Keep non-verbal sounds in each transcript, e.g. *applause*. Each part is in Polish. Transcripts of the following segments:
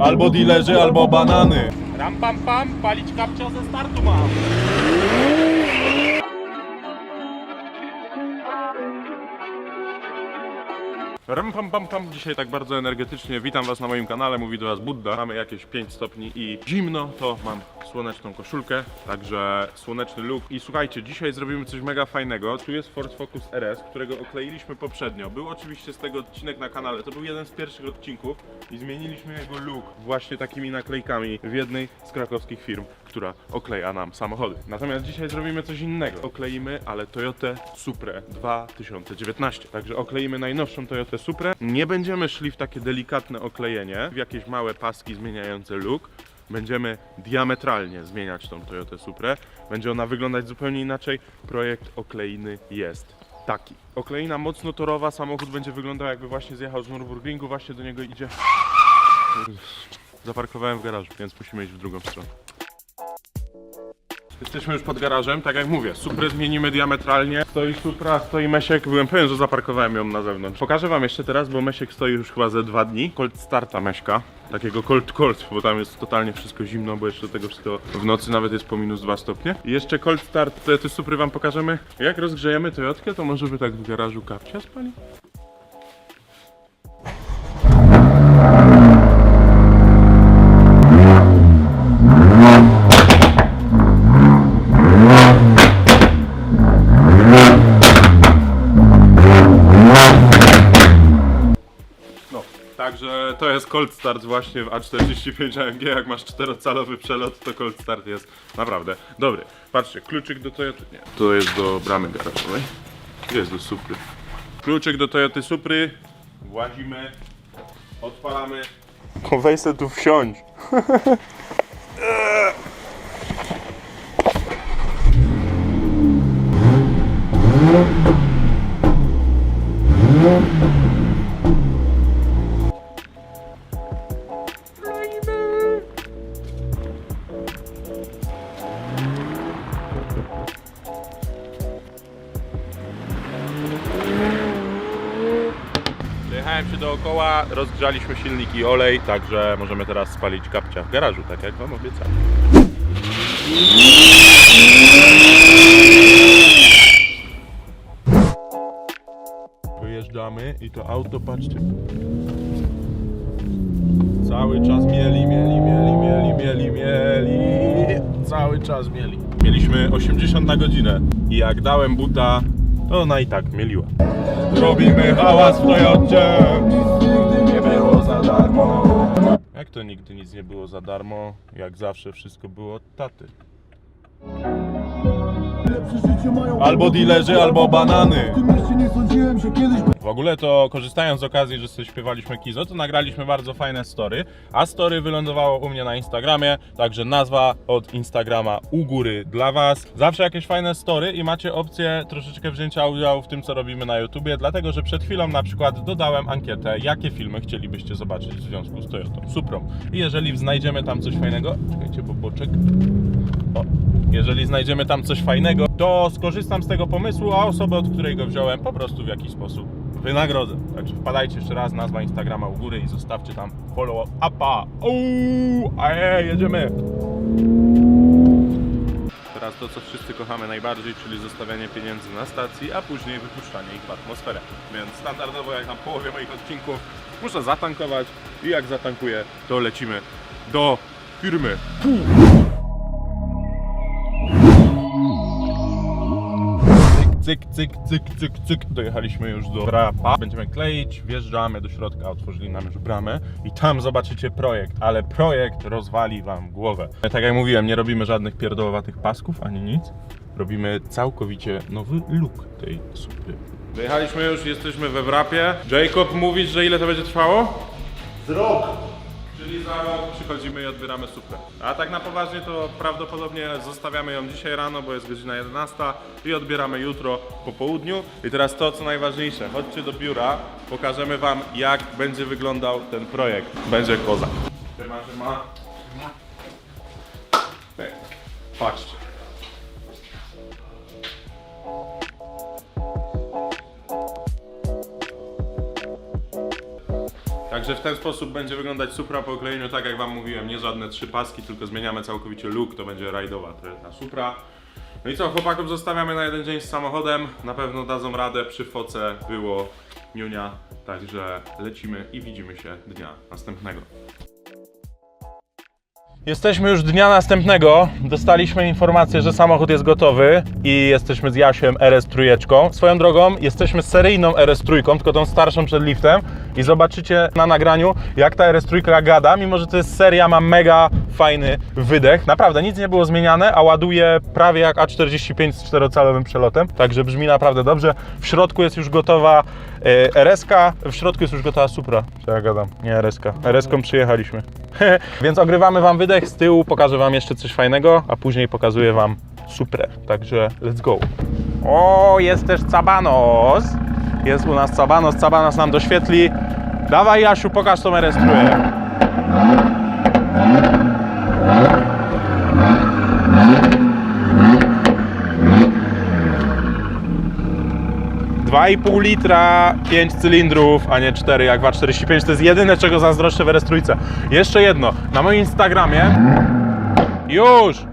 Albo dilerzy, albo banany. Ram pam pam, palić kapcia ze startu mam. Ram pam pam pam, dzisiaj tak bardzo energetycznie. Witam was na moim kanale, mówi do was Budda. Mamy jakieś 5 stopni i zimno, to mam słoneczną koszulkę, także słoneczny look. I słuchajcie, dzisiaj zrobimy coś mega fajnego. Tu jest Ford Focus RS, którego okleiliśmy poprzednio. Był oczywiście z tego odcinek na kanale, to był jeden z pierwszych odcinków i zmieniliśmy jego look właśnie takimi naklejkami w jednej z krakowskich firm, która okleja nam samochody. Natomiast dzisiaj zrobimy coś innego. Okleimy, ale Toyotę Supra 2019. Także okleimy najnowszą Toyotę Supra. Nie będziemy szli w takie delikatne oklejenie, w jakieś małe paski zmieniające look. Będziemy diametralnie zmieniać tą Toyotę Suprę. Będzie ona wyglądać zupełnie inaczej. Projekt okleiny jest taki. Okleina mocno torowa, samochód będzie wyglądał jakby właśnie zjechał z Nürburgringu, właśnie do niego idzie. Zaparkowałem w garażu, więc musimy iść w drugą stronę. Jesteśmy już pod garażem, tak jak mówię, Suprę zmienimy diametralnie. Stoi Supra, stoi Mesiek, byłem pewien, że zaparkowałem ją na zewnątrz. Pokażę wam jeszcze teraz, bo Mesiek stoi już chyba ze dwa dni. Cold starta Meśka, takiego cold cold, bo tam jest totalnie wszystko zimno, bo jeszcze do tego wszystkiego w nocy nawet jest po minus 2 stopnie. I jeszcze cold start te, te Supry wam pokażemy. Jak rozgrzejemy Toyotkę, to może by tak w garażu kapcia spali? Cold start właśnie w A45 AMG. Jak masz 4-calowy przelot, to cold start jest naprawdę dobry. Patrzcie, kluczyk do Toyoty. Nie, to jest do bramy garażowej. Gdzie jest do Supry? Kluczyk do Toyoty Supry. Włazimy, odpalamy. Se tu wsiądź. *laughs* Przejechałem się dookoła, rozgrzaliśmy silnik i olej, także możemy teraz spalić kapcia w garażu, tak jak wam obiecałem. Wyjeżdżamy i to auto, patrzcie. Cały czas mieli, mieli, mieli, mieli, mieli, mieli. Cały czas mieli. Mieliśmy 80 na godzinę i jak dałem buta, ona i tak mieliła. Robimy hałas w Toyocie. Nie było za darmo. Jak to nigdy nic nie było za darmo? Jak zawsze wszystko było od taty. Albo dilerzy, albo banany. W ogóle to korzystając z okazji, że sobie śpiewaliśmy Kizo, to nagraliśmy bardzo fajne story, a story wylądowało u mnie na Instagramie, także nazwa od Instagrama u góry dla Was. Zawsze jakieś fajne story i macie opcję troszeczkę wzięcia udziału w tym, co robimy na YouTubie, dlatego że przed chwilą na przykład dodałem ankietę, jakie filmy chcielibyście zobaczyć w związku z Toyotą Suprą. I jeżeli znajdziemy tam coś fajnego, czekajcie, bo boczek. O, jeżeli znajdziemy tam coś fajnego, to skorzystam z tego pomysłu, a osobę, od której go wziąłem, po prostu w jakiś sposób wynagrodzę. Także wpadajcie jeszcze raz, nazwa Instagrama u góry i zostawcie tam follow upa. Uuu, a je, jedziemy. Teraz to, co wszyscy kochamy najbardziej, czyli zostawianie pieniędzy na stacji, a później wypuszczanie ich w atmosferę. Więc standardowo jak na połowie moich odcinków muszę zatankować i jak zatankuję, to lecimy do firmy. Cyk, cyk, cyk, cyk, cyk. Dojechaliśmy już do Rapa. Będziemy kleić, wjeżdżamy do środka, otworzyli nam już bramę i tam zobaczycie projekt, ale projekt rozwali wam głowę. Tak jak mówiłem, nie robimy żadnych pierdołowatych pasków ani nic. Robimy całkowicie nowy look tej supy. Dojechaliśmy już, jesteśmy we wrapie. Jacob, mówisz, że ile to będzie trwało? Czyli za rok przychodzimy i odbieramy supę. A tak na poważnie to prawdopodobnie zostawiamy ją dzisiaj rano, bo jest godzina 11 i odbieramy jutro po południu. I teraz to, co najważniejsze, chodźcie do biura, pokażemy wam jak będzie wyglądał ten projekt. Będzie kozak. Trzyma, trzyma. Pyk. Patrzcie. Także w ten sposób będzie wyglądać Supra po oklejeniu, tak jak wam mówiłem, nie żadne trzy paski, tylko zmieniamy całkowicie look, to będzie rajdowa ta Supra. No i co, chłopaków zostawiamy na jeden dzień z samochodem, na pewno dadzą radę, przy foce było niunia, także lecimy i widzimy się dnia następnego. Jesteśmy już dnia następnego. Dostaliśmy informację, że samochód jest gotowy i jesteśmy z Jasiem RS trójeczką. Swoją drogą jesteśmy z seryjną RS trójką, tylko tą starszą przed liftem i zobaczycie na nagraniu, jak ta RS trójka gada, mimo że to jest seria, ma mega fajny wydech. Naprawdę nic nie było zmieniane, a ładuje prawie jak A45 z czterocalowym przelotem, także brzmi naprawdę dobrze. W środku jest już gotowa e, RS-ka, w środku jest już gotowa Supra. Co ja gadam? Nie RS-ka. RS-ką przyjechaliśmy. *laughs* Więc ogrywamy Wam wydech oddech z tyłu, pokażę Wam jeszcze coś fajnego, a później pokazuję Wam Supre. Także let's go. O, jest też Cabanos. Jest u nas Cabanos, Cabanos nam doświetli. Dawaj Jasiu, pokaż tą rejestruje. 2,5 litra, 5 cylindrów, a nie 4 jak 2,45. To jest jedyne, czego zazdroszczę w rs -trójce. Jeszcze jedno. Na moim Instagramie... Już!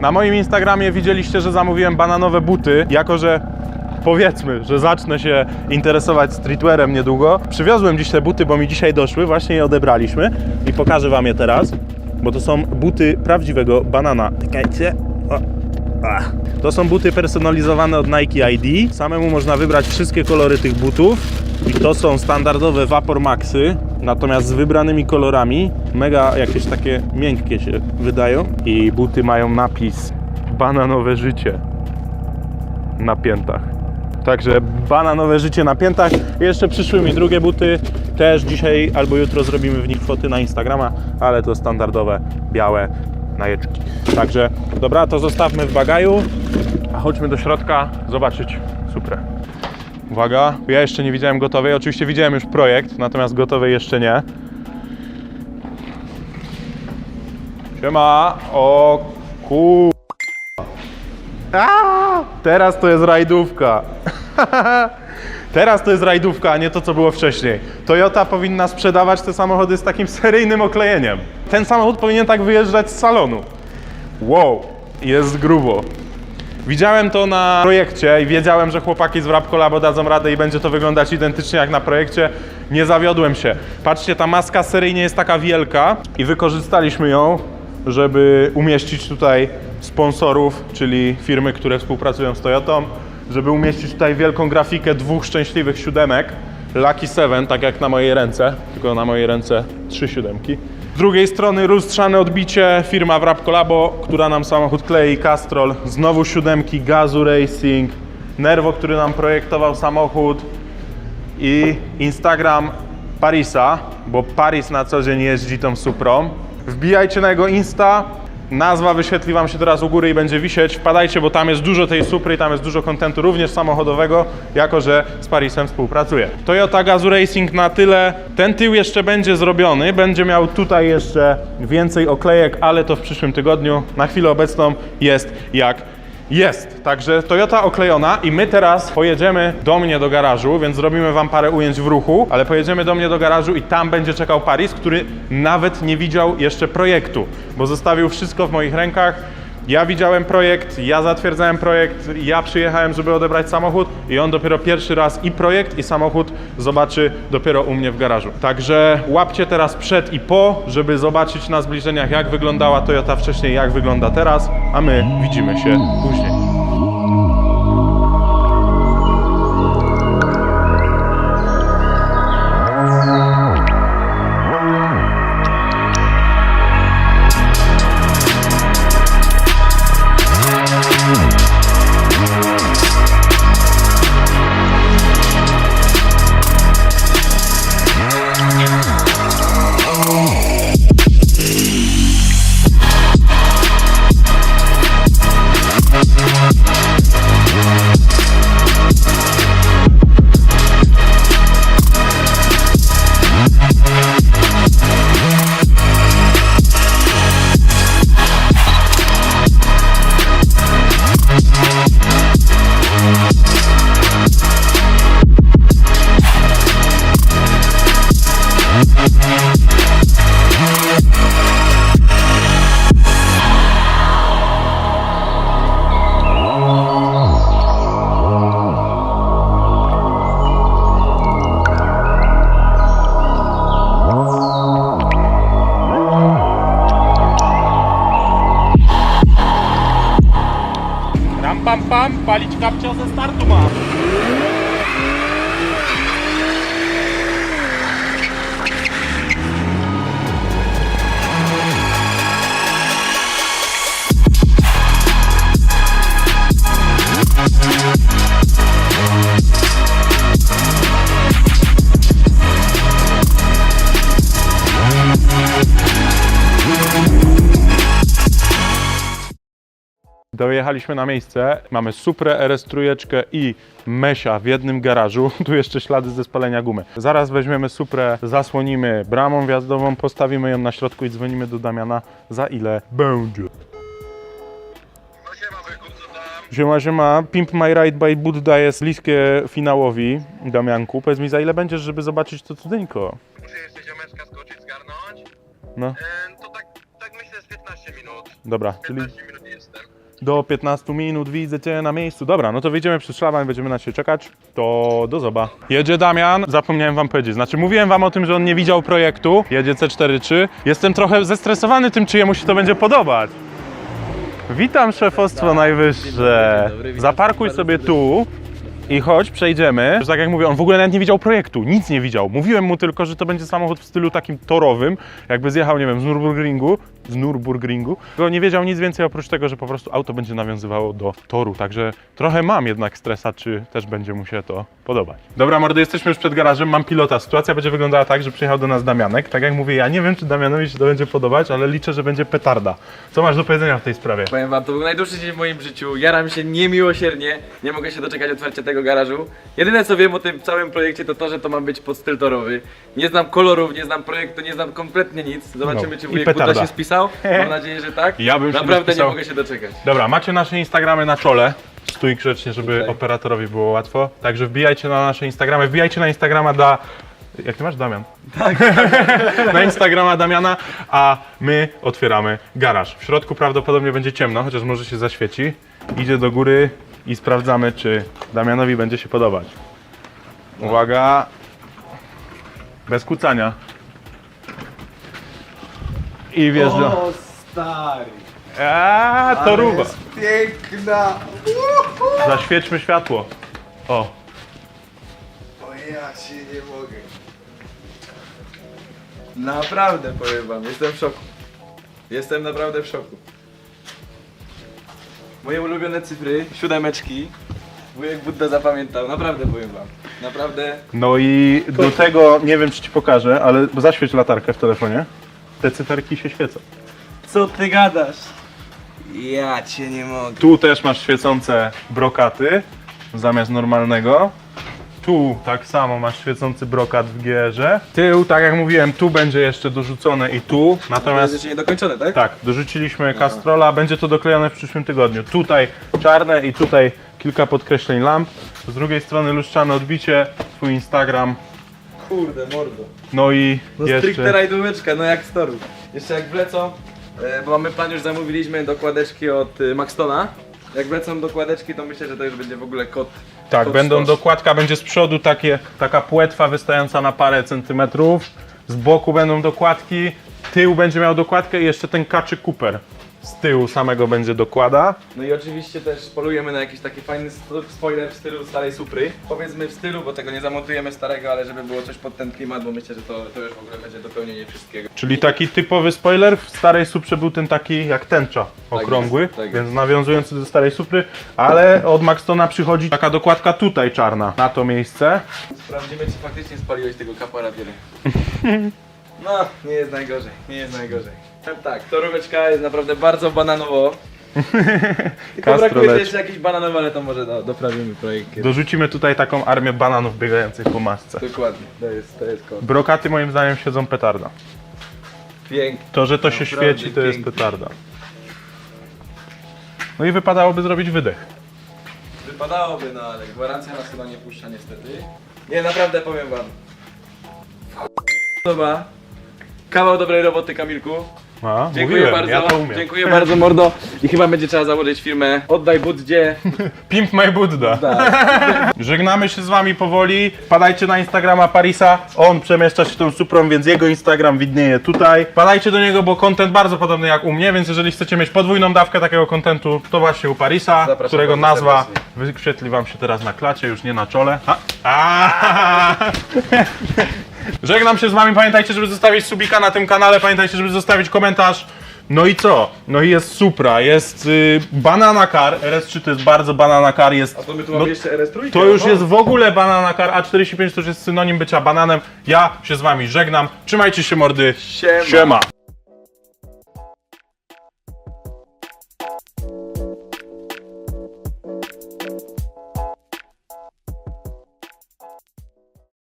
Na moim Instagramie widzieliście, że zamówiłem bananowe buty, jako że powiedzmy, że zacznę się interesować streetwearem niedługo. Przywiozłem dziś te buty, bo mi dzisiaj doszły, właśnie je odebraliśmy i pokażę Wam je teraz, bo to są buty prawdziwego banana. Czekajcie. Ach. To są buty personalizowane od Nike ID. Samemu można wybrać wszystkie kolory tych butów. I to są standardowe Vapor Maxy, natomiast z wybranymi kolorami. Mega jakieś takie miękkie się wydają. I buty mają napis bananowe życie na piętach. Także bananowe życie na piętach. Jeszcze przyszły mi drugie buty. Też dzisiaj albo jutro zrobimy w nich foty na Instagrama, ale to standardowe, białe najeczki. Także dobra, to zostawmy w bagaju, a chodźmy do środka zobaczyć Suprę. Uwaga, ja jeszcze nie widziałem gotowej. Oczywiście widziałem już projekt, natomiast gotowej jeszcze nie. Siema, o ku... A, teraz to jest rajdówka. *laughs* teraz to jest rajdówka, a nie to, co było wcześniej. Toyota powinna sprzedawać te samochody z takim seryjnym oklejeniem. Ten samochód powinien tak wyjeżdżać z salonu. Wow, jest grubo. Widziałem to na projekcie i wiedziałem, że chłopaki z Wrap Collabo dadzą radę i będzie to wyglądać identycznie jak na projekcie. Nie zawiodłem się. Patrzcie, ta maska seryjnie jest taka wielka i wykorzystaliśmy ją, żeby umieścić tutaj sponsorów, czyli firmy, które współpracują z Toyotą, żeby umieścić tutaj wielką grafikę dwóch szczęśliwych siódemek. Lucky Seven, tak jak na mojej ręce, tylko na mojej ręce trzy siódemki. Z drugiej strony lustrzane odbicie, firma Wrap Collabo, która nam samochód klei, Castrol, znowu siódemki, Gazu Racing, Nervo, który nam projektował samochód i Instagram Parisa, bo Paris na co dzień jeździ tą Suprą. Wbijajcie na jego Insta, nazwa wyświetli Wam się teraz u góry i będzie wisieć. Wpadajcie, bo tam jest dużo tej Supry, tam jest dużo kontentu również samochodowego, jako że z Parisem współpracuje. Toyota Gazoo Racing na tyle. Ten tył jeszcze będzie zrobiony, będzie miał tutaj jeszcze więcej oklejek, ale to w przyszłym tygodniu. Na chwilę obecną jest jak jest, także Toyota oklejona i my teraz pojedziemy do mnie do garażu, więc zrobimy Wam parę ujęć w ruchu, ale pojedziemy do mnie do garażu i tam będzie czekał Paris, który nawet nie widział jeszcze projektu, bo zostawił wszystko w moich rękach. Ja widziałem projekt, ja zatwierdzałem projekt, ja przyjechałem, żeby odebrać samochód i on dopiero pierwszy raz i projekt i samochód zobaczy dopiero u mnie w garażu. Także łapcie teraz przed i po, żeby zobaczyć na zbliżeniach jak wyglądała Toyota wcześniej, jak wygląda teraz, a my widzimy się później. Dojechaliśmy na miejsce, mamy Suprę, RS trójeczkę i Mesia w jednym garażu, *laughs* tu jeszcze ślady ze spalenia gumy. Zaraz weźmiemy Suprę, zasłonimy bramą wjazdową, postawimy ją na środku i dzwonimy do Damiana za ile będzie. Siema, siema. Pimp My Ride by Buddha jest bliskie finałowi, Damianku. Powiedz mi, za ile będziesz, żeby zobaczyć to cudeńko? Muszę jeszcze ziomeczka skoczyć, zgarnąć. No, E, to tak, tak myślę z 15 minut. dobra, czyli 15 minut jestem. Do 15 minut widzę Cię na miejscu. Dobra, no to wyjdziemy przez szlaban, będziemy na Ciebie czekać. To do zoba. Jedzie Damian, zapomniałem Wam powiedzieć. Znaczy, mówiłem Wam o tym, że on nie widział projektu. Jedzie C43. Jestem trochę zestresowany tym, czy jemu się to będzie podobać. Witam szefostwo najwyższe. Zaparkuj sobie tu i chodź, przejdziemy. Że tak jak mówię, on w ogóle nawet nie widział projektu, nic nie widział. Mówiłem mu tylko, że to będzie samochód w stylu takim torowym, jakby zjechał, nie wiem, z Nürburgringu, z Nürburgringu. Tylko nie wiedział nic więcej oprócz tego, że po prostu auto będzie nawiązywało do toru, także trochę mam jednak stresa, czy też będzie mu się to podobać. Dobra, mordy, jesteśmy już przed garażem, mam pilota. Sytuacja będzie wyglądała tak, że przyjechał do nas Damianek. Tak jak mówię, ja nie wiem, czy Damianowi się to będzie podobać, ale liczę, że będzie petarda. Co masz do powiedzenia w tej sprawie? Powiem wam, to był najdłuższy dzień w moim życiu. Jaram się niemiłosiernie. Nie mogę się doczekać otwarcia tego garażu. Jedyne co wiem o tym całym projekcie to to, że to ma być pod styl torowy. Nie znam kolorów, nie znam projektu, nie znam kompletnie nic. Zobaczymy No, czy wujek petarda. się Mam nadzieję, że tak. Ja bym się Naprawdę nie mogę się doczekać. Dobra, macie nasze Instagramy na czole. Stój grzecznie, żeby Tutaj. operatorowi było łatwo. Także wbijajcie na nasze Instagramy, wbijajcie na Instagrama dla... Jak ty masz, Damian? Tak. *laughs* na Instagrama Damiana, a my otwieramy garaż. W środku prawdopodobnie będzie ciemno, chociaż może się zaświeci. Idzie do góry i sprawdzamy, czy Damianowi będzie się podobać. Uwaga. Bez kucania. I wjeżdża. O stary, Eee, to ruba. jest piękna! Zaświećmy światło. O, O ja się nie mogę. Naprawdę powiem wam, jestem w szoku. Jestem naprawdę w szoku. Moje ulubione cyfry, siódemeczki. Wujek Budda zapamiętał, naprawdę powiem wam. Naprawdę no i do tego nie wiem, czy ci pokażę, ale zaświeć latarkę w telefonie. Te cyferki się świecą. Co ty gadasz? Ja cię nie mogę. Tu też masz świecące brokaty zamiast normalnego. Tu tak samo masz świecący brokat w gierze. Tył, tak jak mówiłem, tu będzie jeszcze dorzucone i tu. Natomiast jeszcze niedokończone, tak? tak, dorzuciliśmy Castrola, będzie to doklejone w przyszłym tygodniu. Tutaj czarne i tutaj kilka podkreśleń lamp. Z drugiej strony lustrzane odbicie, twój Instagram. Kurde, mordo. No i No jeszcze... stricte rajdóweczka, no jak z toru. Jeszcze jak wlecą, e, bo mamy plan, już zamówiliśmy dokładeczki od e, Maxtona. Jak wlecą dokładeczki, to myślę, że to już będzie w ogóle kod. Tak, kod będą sztos. dokładka, będzie z przodu takie, taka płetwa wystająca na parę centymetrów, z boku będą dokładki, tył będzie miał dokładkę i jeszcze ten kaczy Cooper z tyłu samego będzie dokłada. No i oczywiście też polujemy na jakiś taki fajny spoiler w stylu starej Supry. Powiedzmy w stylu, bo tego nie zamontujemy starego, ale żeby było coś pod ten klimat, bo myślę, że to, to już w ogóle będzie dopełnienie wszystkiego. Czyli taki typowy spoiler, w starej Suprze był ten taki jak tęcza, okrągły, jest, tak jest. więc nawiązujący do starej Supry, ale od Maxtona przychodzi taka dokładka tutaj czarna, na to miejsce. Sprawdzimy, czy faktycznie spaliłeś tego kapara wiele. *laughs* No, nie jest najgorzej, nie jest najgorzej. Tak, toróweczka jest naprawdę bardzo bananowo. *laughs* Tylko brakuje Kastroleczka. jeszcze jakiś bananowy, ale to może do, doprawimy projekt. kiedyś. Dorzucimy tutaj taką armię bananów biegających po masce. Dokładnie, to jest, to jest kod. Brokaty moim zdaniem siedzą petarda. Pięknie. To, że to się Naprawdę świeci, to jest pięknie. petarda. No i wypadałoby zrobić wydech. Wypadałoby, no ale gwarancja nas chyba nie puszcza niestety. Nie, naprawdę powiem wam. Podoba. Kawał dobrej roboty, Kamilku. A, Dziękuję mówiłem, bardzo, ja to umiem. dziękuję bardzo mordo i chyba będzie trzeba założyć firmę Oddaj Buddzie. *laughs* Pimp my Buddha. Tak. *laughs* Żegnamy się z wami powoli. Padajcie na Instagrama Parisa. On przemieszcza się tą suprą, więc jego Instagram widnieje tutaj. Padajcie do niego, bo content bardzo podobny jak u mnie, więc jeżeli chcecie mieć podwójną dawkę takiego contentu, to właśnie u Parisa, Zapraszam którego bardzo nazwa wyświetli wam się teraz na klacie, już nie na czole. A. A. *laughs* Żegnam się z wami. Pamiętajcie, żeby zostawić subika na tym kanale. Pamiętajcie, żeby zostawić komentarz. No i co? No i jest Supra, jest y, Banana Car. RS3 to jest bardzo Banana Car. Jest, A to my tu no, mamy jeszcze RS3? to już jest w ogóle Banana Car. A45 to już jest synonim bycia bananem. Ja się z wami żegnam. Trzymajcie się mordy. Siema.